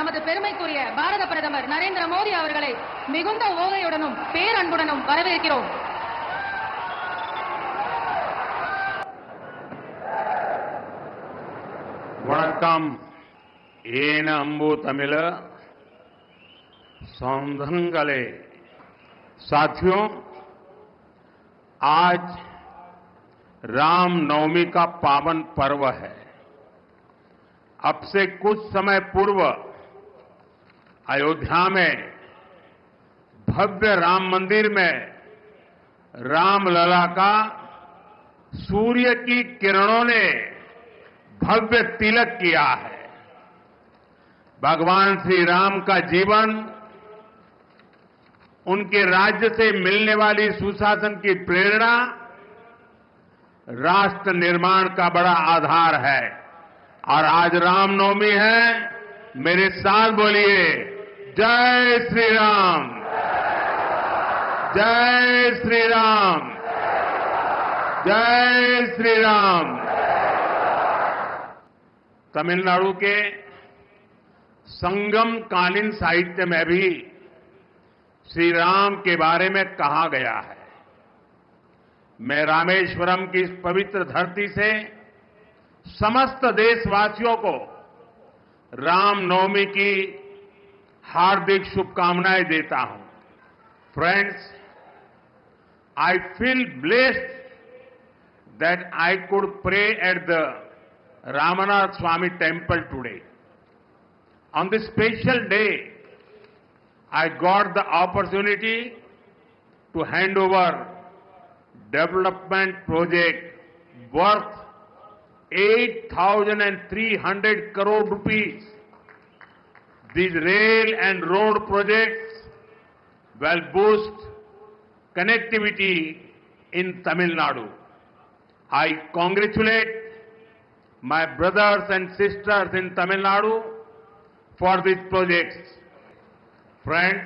நமது பெருமைக்குரிய பாரத பிரதமர் நரேந்திர மோடி அவர்களை மிகுந்த ஓகையுடனும் பேரன்புடனும் வரவேற்கிறோம். வணக்கம். ஏன அம்பு தமிழ सौधंगले साथियों आज रामनवमी का पावन पर्व है अब से कुछ समय पूर्व अयोध्या में, भव्य राम मंदिर में रामलला का सूर्य की किरणों ने भव्य तिलक किया है। भगवान श्री राम का जीवन, उनके राज्य से मिलने वाली सुशासन की प्रेरणा, राष्ट्र निर्माण का बड़ा आधार है। और आज रामनवमी है, मेरे साथ बोलिए जय श्री राम जय श्री राम जय श्री राम तमिलनाडु के संगम कालीन साहित्य में भी श्री राम के बारे में कहा गया है। मैं रामेश्वरम की इस पवित्र धरती से समस्त देशवासियों को रामनवमी की हार्दिक शुभकामनाएँ देता हूँ। Friends I feel blessed that I could pray at the Ramanatha Swamy temple today on the special day I got the opportunity to hand over development project worth 8,300 crore rupees These rail and road projects will boost connectivity in Tamil Nadu. I congratulate my brothers and sisters in Tamil Nadu for these projects. Friends,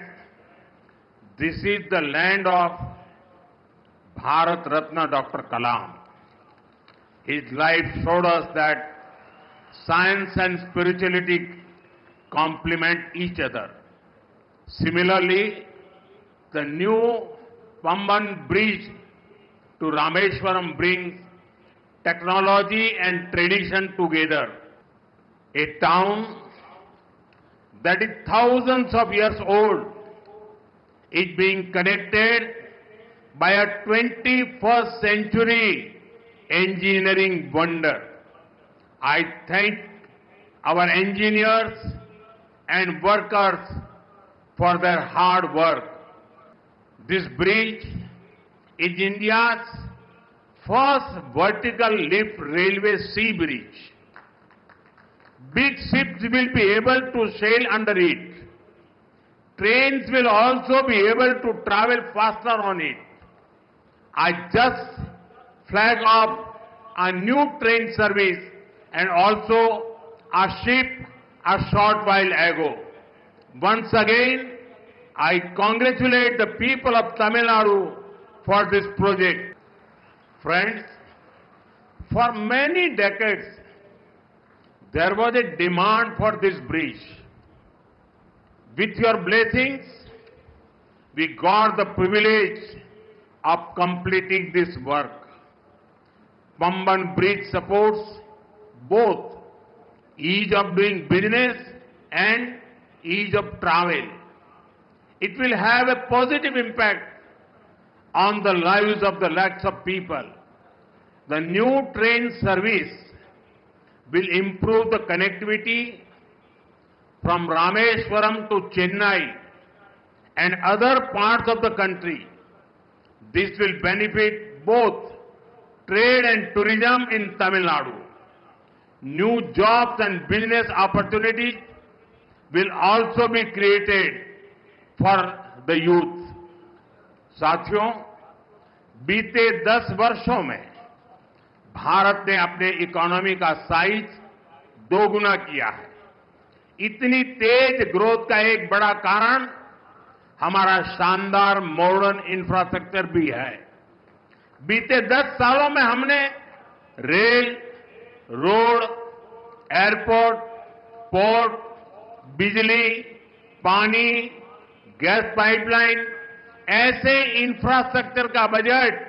this is the land of Bharat Ratna Dr. Kalam. His life showed us that science and spirituality complement each other. Similarly, the new Pamban bridge to Rameshwaram brings technology and tradition together. A town that is thousands of years old is being connected by a 21st century engineering wonder. I thank our engineers and workers for their hard work. This bridge is India's first vertical lift railway sea bridge. Big ships will be able to sail under it. Trains will also be able to travel faster on it. I just flag off a new train service and also a ship a short while ago. Once again, I congratulate the people of Tamil Nadu for this project. Friends, for many decades, there was a demand for this bridge. With your blessings, we got the privilege of completing this work. Pamban Bridge supports both ease of doing business and ease of travel. It will have a positive impact on the lives of the lakhs of people. The new train service will improve the connectivity from Rameshwaram to Chennai and other parts of the country. This will benefit both trade and tourism in Tamil Nadu. New jobs and business opportunities will also be created for the youth. साथियों, बीते 10 वर्षों में भारत ने अपने economy का size दोगुना किया है इतनी तेज ग्रोथ का एक बड़ा कारण हमारा शानदार मॉडर्न इंफ्रास्ट्रक्चर भी है बीते 10 सालों में हमने रेल रोड, एयरपोर्ट, पोर्ट, बिजली, पानी, गैस पाइपलाइन, ऐसे इंफ्रास्ट्रक्चर का बजट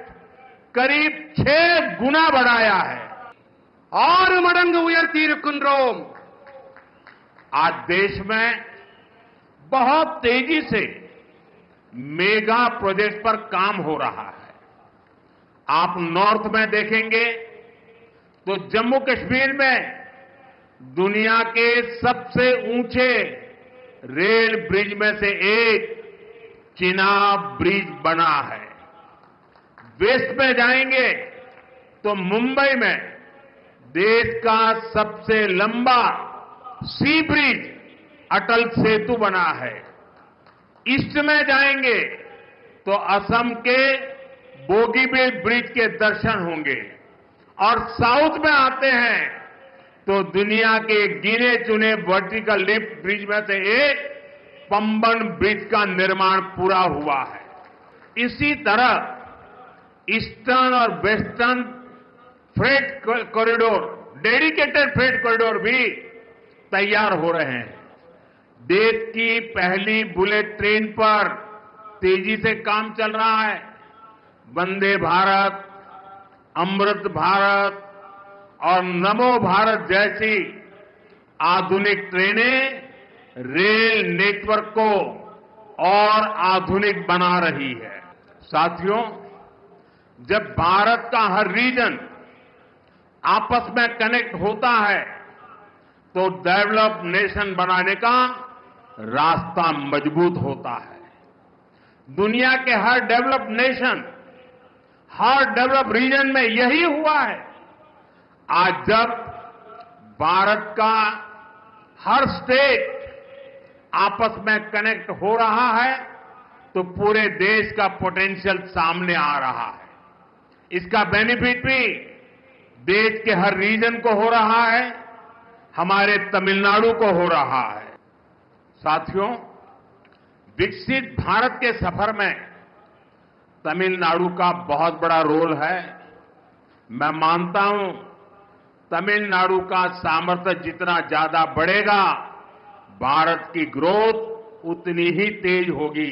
करीब छह गुना बढ़ाया है। और मडंग उयरतीरुकुंड्रोम आज देश में बहुत तेज़ी से मेगा प्रोजेक्ट पर काम हो रहा है। आप नॉर्थ में देखेंगे तो जम्मू कश्मीर में दुनिया के सबसे ऊँचे रेल ब्रिज में से एक चिनाब ब्रिज बना है। वेस्ट में जाएँगे तो मुंबई में देश का सबसे लंबा सी ब्रिज अटल सेतु बना है। ईस्ट में जाएँगे तो असम के बोगीबील ब्रिज के दर्शन होंगे। और साउथ में आते हैं तो दुनिया के गिने चुने वर्टिकल लिफ्ट ब्रिज में से एक पंबन ब्रिज का निर्माण पूरा हुआ है। इसी तरह ईस्टर्न और western freight corridor, dedicated freight corridor भी तैयार हो रहे हैं। देश की पहली बुलेट ट्रेन पर तेज़ी से काम चल रहा है। वंदे भारत अमृत भारत और नमो भारत जैसी आधुनिक ट्रेनें रेल नेटवर्क को और आधुनिक बना रही है। साथियों, जब भारत का हर रीजन आपस में कनेक्ट होता है तो डेवलप नेशन बनाने का रास्ता मज़बूत होता है। दुनिया के हर डेवलप नेशन हर डेवलप रीजन में यही हुआ है। आज जब भारत का हर स्टेट आपस में कनेक्ट हो रहा है तो पूरे देश का पोटेंशियल सामने आ रहा है। इसका बेनिफिट भी देश के हर रीजन को हो रहा है, हमारे तमिलनाडु को हो रहा है। साथियों, विकसित भारत के सफ़र में तमिलनाडु का बहुत बड़ा रोल है। मैं मानता हूँ, तमिलनाडु का सामर्थ्य जितना ज़्यादा बढ़ेगा, भारत की ग्रोथ उतनी ही तेज होगी।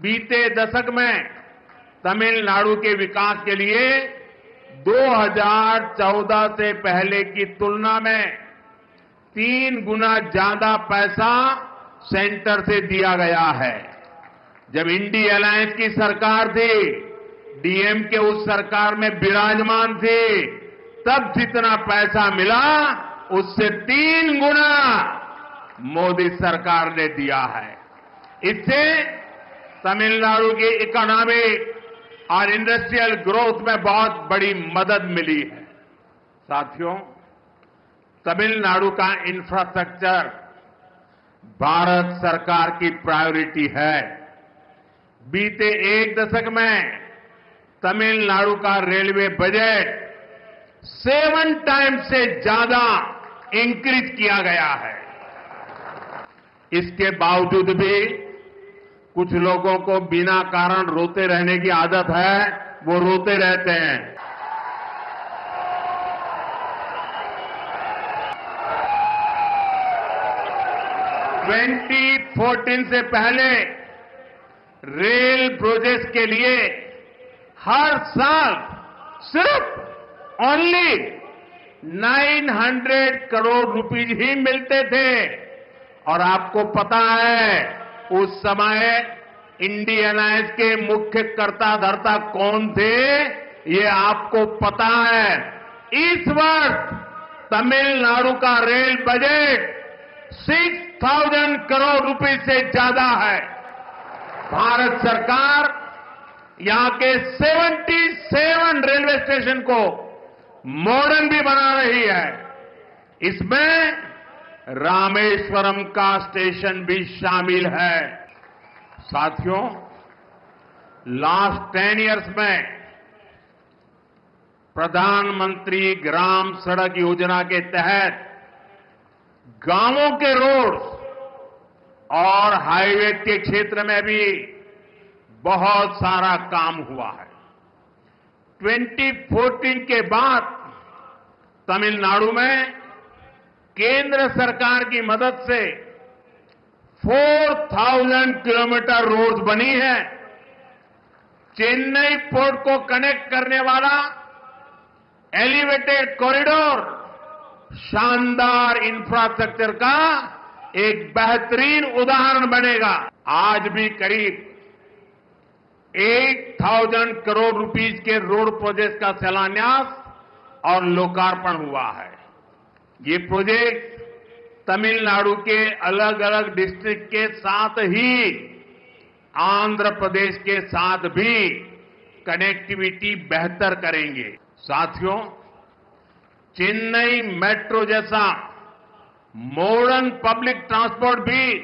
बीते दशक में तमिलनाडु के विकास के लिए 2014 से पहले की तुलना में तीन गुना ज़्यादा पैसा सेंटर से दिया गया है। जब इंडी अलायंस की सरकार थी, डीएम के उस सरकार में विराजमान थी, तब जितना पैसा मिला, उससे तीन गुना मोदी सरकार ने दिया है। इससे तमिलनाडु की इकोनॉमिक और इंडस्ट्रियल ग्रोथ में बहुत बड़ी मदद मिली है। साथियों, तमिलनाडु का इंफ्रास्ट्रक्चर भारत सरकार की प्रायोरिटी है। बीते एक दशक में तमिलनाडु का रेलवे बजट सेवन टाइम्स से ज़्यादा इंक्रीज किया गया है। इसके बावजूद भी कुछ लोगों को बिना कारण रोते रहने की आदत है, वो रोते रहते हैं। ट्वेंटी फोर्टीन से पहले रेल प्रोजेक्ट के लिए हर साल सिर्फ़ ओनली 900 करोड़ रुपीज़ ही मिलते थे। और आपको पता है, उस समय इंडियन अलायंस के मुख्य कर्ता धर्ता कौन थे, ये आपको पता है। इस वर्ष तमिलनाडु का रेल बजट 6000 करोड़ रुपए से ज़्यादा है। भारत सरकार यहाँ के 77 रेलवे स्टेशन को मॉडर्न भी बना रही है। इसमें रामेश्वरम का स्टेशन भी शामिल है। साथियों लास्ट टेन इयर्स में प्रधानमंत्री ग्राम सड़क योजना के तहत गाँवों के रोड और हाईवे के क्षेत्र में भी बहुत सारा काम हुआ है। 2014 के बाद तमिलनाडु में केंद्र सरकार की मदद से 4000 किलोमीटर रोड बनी है। चेन्नई पोर्ट को कनेक्ट करने वाला एलिवेटेड कॉरिडोर शानदार इंफ्रास्ट्रक्चर का एक बेहतरीन उदाहरण बनेगा। आज भी करीब 8000 करोड़ रुपीस के रोड प्रोजेक्ट का शिलान्यास और लोकार्पण हुआ है। ये प्रोजेक्ट तमिलनाडु के अलग अलग डिस्ट्रिक्ट के साथ ही आंध्र प्रदेश के साथ भी कनेक्टिविटी बेहतर करेंगे। साथियों, चेन्नई मेट्रो जैसा मॉडर्न पब्लिक ट्रांसपोर्ट भी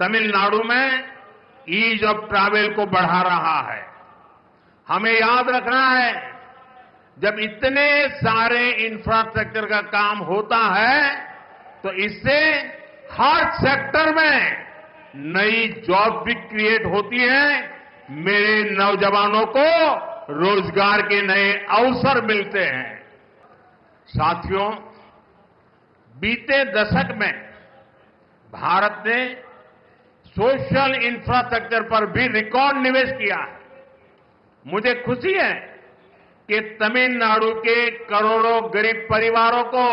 तमिलनाडु में ईज ऑफ़ ट्रैवल को बढ़ा रहा है। हमें याद रखना है, जब इतने सारे इंफ्रास्ट्रक्चर का काम होता है तो इससे हर सेक्टर में नई जॉब भी क्रिएट होती है। मेरे नौजवानों को रोज़गार के नए अवसर मिलते हैं। साथियों बीते दशक में भारत ने सोशल इंफ्रास्ट्रक्चर पर भी रिकॉर्ड निवेश किया। है मुझे खुशी है कि तमिलनाडु के करोड़ों गरीब परिवारों को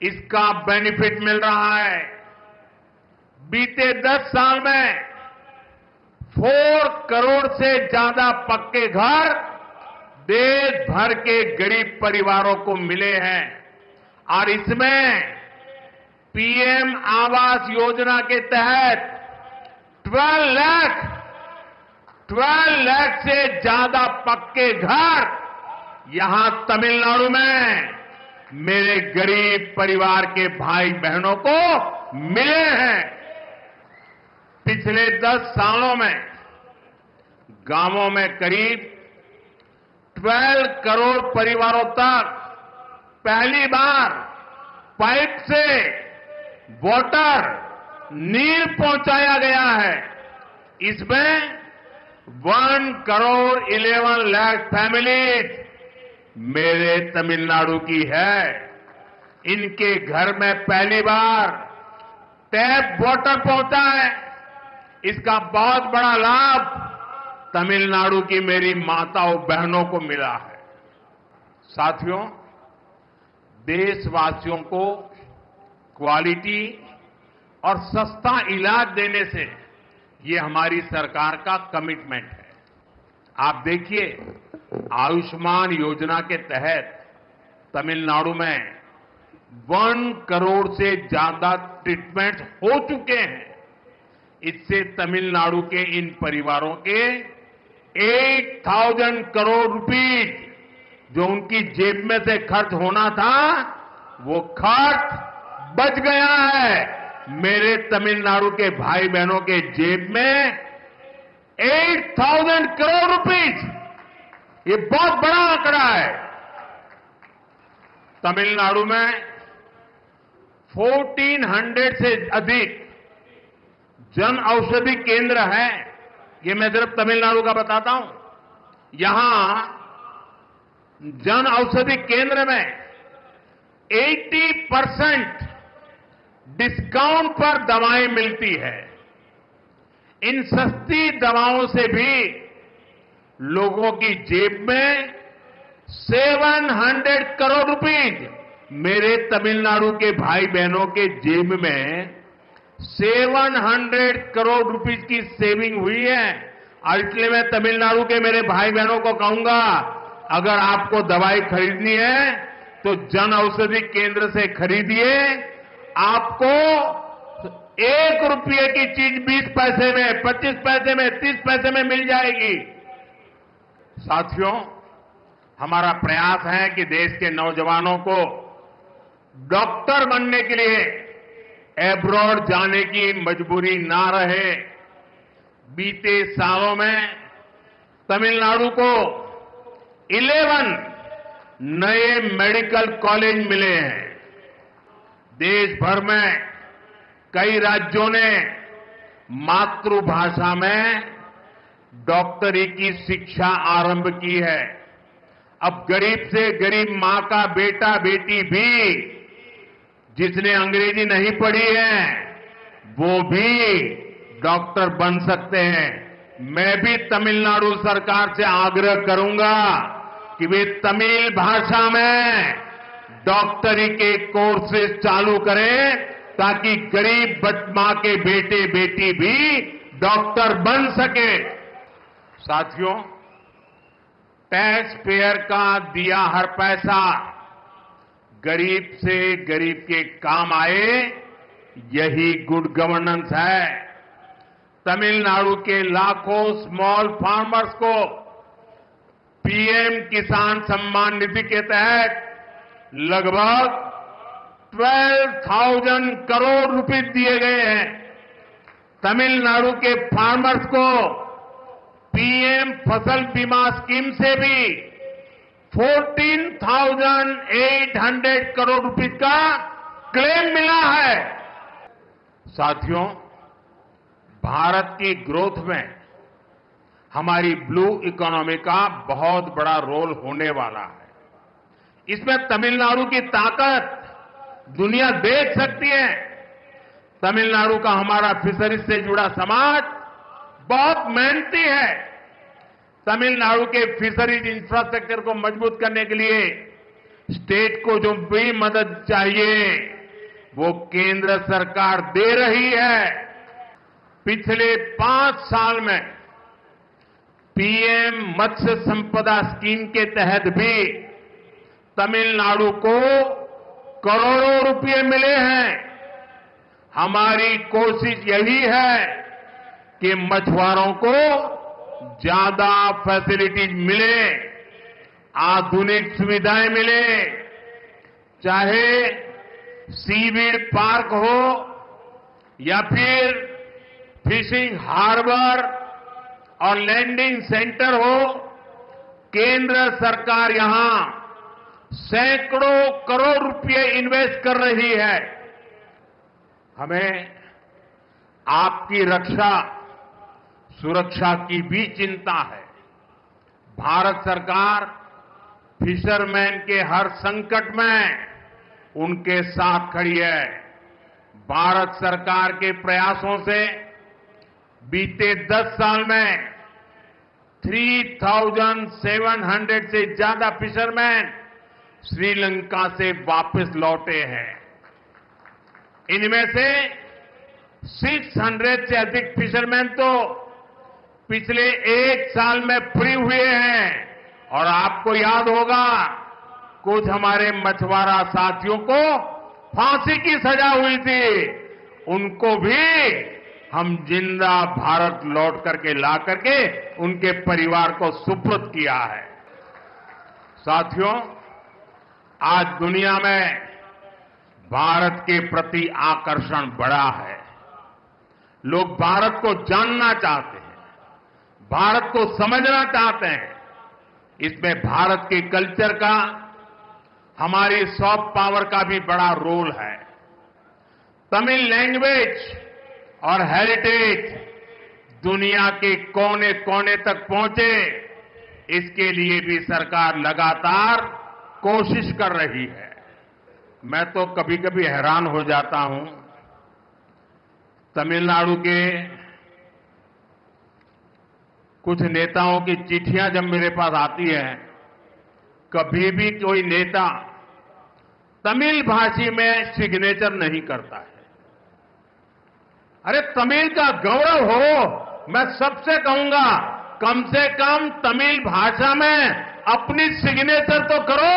इसका बेनिफिट मिल रहा है। बीते दस साल में फोर करोड़ से ज़्यादा पक्के घर देश भर के गरीब परिवारों को मिले हैं। और इसमें पीएम आवास योजना के तहत 12 लाख 12 लाख से ज़्यादा पक्के घर यहाँ तमिलनाडु में मेरे गरीब परिवार के भाई बहनों को मिले हैं। पिछले 10 सालों में गाँवों में करीब 12 करोड़ परिवारों तक पहली बार पाइप से वाटर नीर पहुँचाया गया है। इसमें one crore eleven lakh families मेरे तमिलनाडु की है। इनके घर में पहली बार टैप वाटर पहुँचा है। इसका बहुत बड़ा लाभ तमिलनाडु की मेरी माताओं बहनों को मिला है। साथियों देशवासियों को क्वालिटी और सस्ता इलाज देने से ये हमारी सरकार का कमिटमेंट है। आप देखिए, आयुष्मान योजना के तहत तमिलनाडु में वन करोड़ से ज़्यादा ट्रीटमेंट हो चुके हैं। इससे तमिलनाडु के इन परिवारों के 8000 करोड़ रुपीज़ जो उनकी जेब में से खर्च होना था, वो खर्च बच गया है। मेरे तमिलनाडु के भाई बहनों के जेब में 8000 करोड़ रुपीज़ ये बहुत बड़ा आंकड़ा है। तमिलनाडु में 1400 से अधिक जन औषधि केंद्र है। ये मैं सिर्फ़ तमिलनाडु का बताता हूँ। यहाँ जन औषधि केंद्र में 80 परसेंट डिस्काउंट पर दवाएँ मिलती है। इन सस्ती दवाओं से भी लोगों की जेब में 700 करोड़ रुपीज़। मेरे तमिलनाडु के भाई बहनों के जेब में 700 करोड़ रुपीज़ की सेविंग हुई है। और इसलिए मैं तमिलनाडु के मेरे भाई बहनों को कहूँगा अगर आपको दवाई खरीदनी है तो जन औषधि केंद्र से खरीदिए। आपको एक रुपये की चीज़ बीस पैसे में, पच्चीस पैसे में, तीस पैसे में मिल जाएगी। साथियों, हमारा प्रयास है कि देश के नौजवानों को डॉक्टर बनने के लिए एब्रॉड जाने की मजबूरी ना रहे। बीते सालों में तमिलनाडु को 11 नए मेडिकल कॉलेज मिले हैं। देश भर में कई राज्यों ने मातृभाषा में डॉक्टरी की शिक्षा आरंभ की है। अब गरीब से गरीब माँ का बेटा बेटी भी जिसने अंग्रेज़ी नहीं पढ़ी है, वो भी डॉक्टर बन सकते हैं। मैं भी तमिलनाडु सरकार से आग्रह करूँगा कि वे तमिल भाषा में डॉक्टरी के कोर्सेज चालू करें ताकि गरीब बच- माँ के बेटे बेटी भी डॉक्टर बन सके। साथियों टैक्स पेयर का दिया हर पैसा। गरीब से गरीब के काम आए, यही गुड गवर्नेंस है। तमिलनाडु के लाखों स्मॉल फार्मर्स को पीएम किसान सम्मान निधि के तहत लगभग 12,000 करोड़ रुपए दिए गए हैं। तमिलनाडु के फार्मर्स को पीएम फ़सल बीमा स्कीम से भी 14,800 करोड़ रुपए का क्लेम मिला है। साथियों भारत की ग्रोथ में हमारी ब्लू इकोनॉमी का बहुत बड़ा रोल होने वाला है। इसमें तमिलनाडु की ताकत दुनिया देख सकती है। तमिलनाडु का हमारा फिशरीज से जुड़ा समाज बहुत मेहनती है। तमिलनाडु के फिशरीज इंफ्रास्ट्रक्चर को मज़बूत करने के लिए स्टेट को जो भी मदद चाहिए, वो केंद्र सरकार दे रही है। पिछले पाँच साल में पीएम मत्स्य संपदा स्कीम के तहत भी तमिलनाडु को करोड़ों रुपए मिले हैं। हमारी कोशिश यही है कि मछुआरों को ज़्यादा फैसिलिटीज़ मिले, आधुनिक सुविधाएँ मिले, चाहे सीवीड पार्क हो या फिर फिशिंग हार्बर और लैंडिंग सेंटर हो, केंद्र सरकार यहाँ सैकड़ों करोड़ रुपए इन्वेस्ट कर रही है। हमें आपकी रक्षा, सुरक्षा की भी चिंता है। भारत सरकार फिशरमैन के हर संकट में उनके साथ खड़ी है। भारत सरकार के प्रयासों से बीते 10 साल में 3,700 से ज़्यादा फिशरमैन श्रीलंका से वापस लौटे हैं। इनमें से 600 से अधिक फिशरमैन तो पिछले एक साल में फ्री हुए हैं। और आपको याद होगा कुछ हमारे मछुआरा साथियों को फांसी की सजा हुई थी। उनको भी हम ज़िंदा भारत लौट करके ला करके उनके परिवार को सुपुर्द किया है। साथियों, आज दुनिया में भारत के प्रति आकर्षण बढ़ा है। लोग भारत को जानना चाहते हैं, भारत को समझना चाहते हैं। इसमें भारत के कल्चर का, हमारी सॉफ्ट पावर का भी बड़ा रोल है। तमिल लैंग्वेज और हेरिटेज दुनिया के कोने कोने तक पहुँचे, इसके लिए भी सरकार लगातार कोशिश कर रही है। मैं तो कभी कभी हैरान हो जाता हूँ। तमिलनाडु के कुछ नेताओं की चिट्ठियाँ जब मेरे पास आती हैं, कभी भी कोई नेता तमिल भाषी में सिग्नेचर नहीं करता है। अरे तमिल का गौरव हो, मैं सबसे कहूँगा, कम से कम तमिल भाषा में अपनी सिग्नेचर तो करो।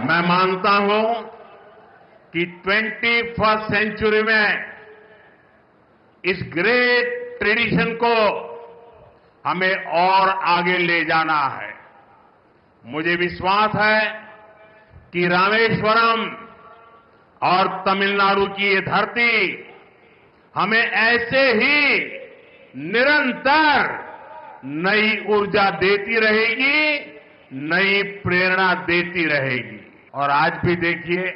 मैं मानता हूँ कि ट्वेंटी फ़र्स्ट सेंचुरी में इस ग्रेट ट्रेडिशन को हमें और आगे ले जाना है। मुझे विश्वास है कि रामेश्वरम और तमिलनाडु की ये धरती हमें ऐसे ही निरंतर नई ऊर्जा देती रहेगी, नई प्रेरणा देती रहेगी। और आज भी देखिए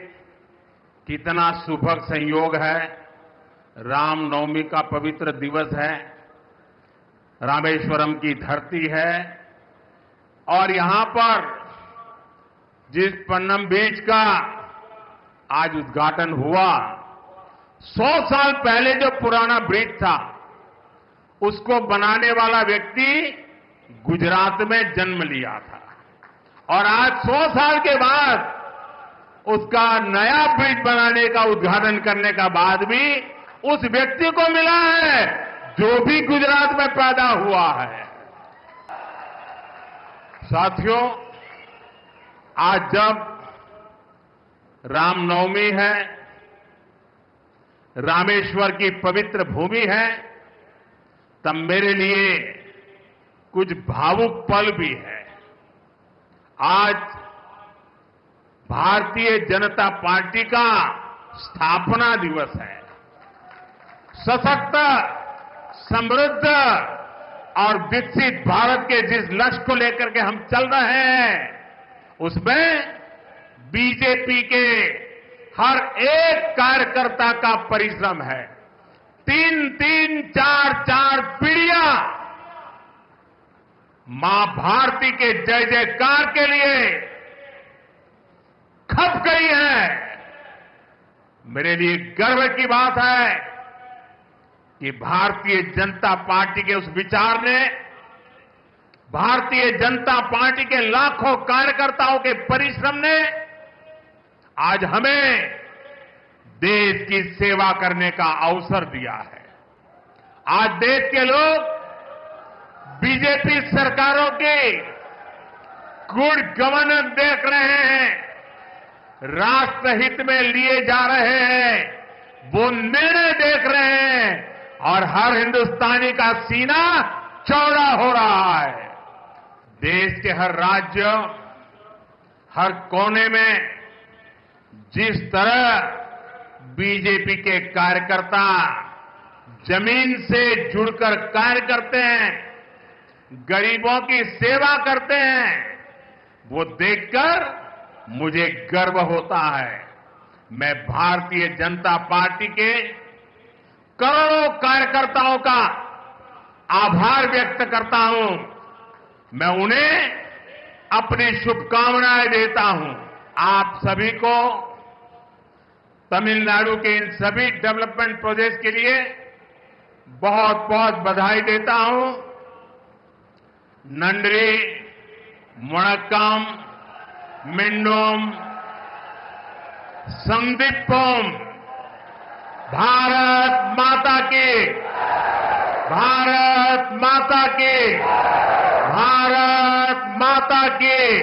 कितना सुभग संयोग है। रामनवमी का पवित्र दिवस है। रामेश्वरम की धरती है। और यहाँ पर जिस पन्नम बीच का आज उद्घाटन हुआ। सौ साल पहले जो पुराना ब्रिज था, उसको बनाने वाला व्यक्ति गुजरात में जन्म लिया था। और आज सौ साल के बाद उसका नया ब्रिज बनाने का, उद्घाटन करने का बाद भी उस व्यक्ति को मिला है, जो भी गुजरात में पैदा हुआ है। साथियों, आज जब रामनवमी है, रामेश्वर की पवित्र भूमि है, तब मेरे लिए कुछ भावुक पल भी है। आज भारतीय जनता पार्टी का स्थापना दिवस है। सशक्त, समृद्ध और विकसित भारत के जिस लक्ष्य को लेकर के हम चल रहे हैं, उसमें बीजेपी के हर एक कार्यकर्ता का परिश्रम है। तीन तीन, चार चार पीढ़ियाँ माँ भारती के जय जयकार के लिए खप गई है। मेरे लिए गर्व की बात है कि भारतीय जनता पार्टी के उस विचार ने भारतीय जनता पार्टी के लाखों कार्यकर्ताओं के परिश्रम ने आज हमें देश की सेवा करने का अवसर दिया है। आज देश के लोग बीजेपी सरकारों की गुड गवर्नेंस देख रहे हैं राष्ट्र हित में लिए जा रहे हैं, वो निर्णय देख रहे हैं और हर हिंदुस्तानी का सीना चौड़ा हो रहा है। देश के हर राज्य, हर कोने में जिस तरह बीजेपी के कार्यकर्ता ज़मीन से जुड़कर कार्य करते हैं, गरीबों की सेवा करते हैं, वो देखकर मुझे गर्व होता है। मैं भारतीय जनता पार्टी के करोड़ों कार्यकर्ताओं का आभार व्यक्त करता हूँ। मैं उन्हें अपनी शुभकामनाएँ देता हूँ। आप सभी को तमिलनाडु के इन सभी डेवलपमेंट प्रोजेक्ट के लिए बहुत बहुत बधाई देता हूँ। नंडरी मुणक्कम, मिंडोम संदीपम भारत माता की, भारत माता की, भारत माता की।